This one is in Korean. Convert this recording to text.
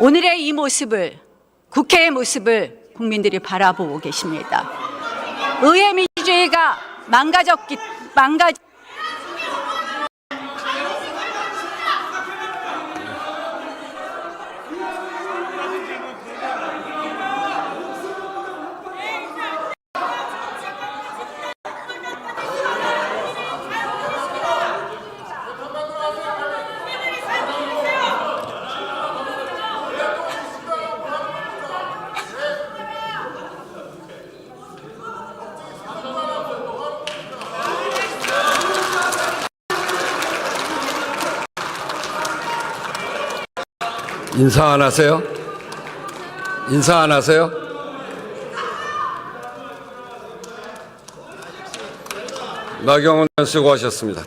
오늘의 이 모습을 국회의 모습을 국민들이 바라보고 계십니다. 의회 민주주의가 망가졌기 망가 인사 안 하세요? 인사 안 하세요? 나경원 수고하셨습니다.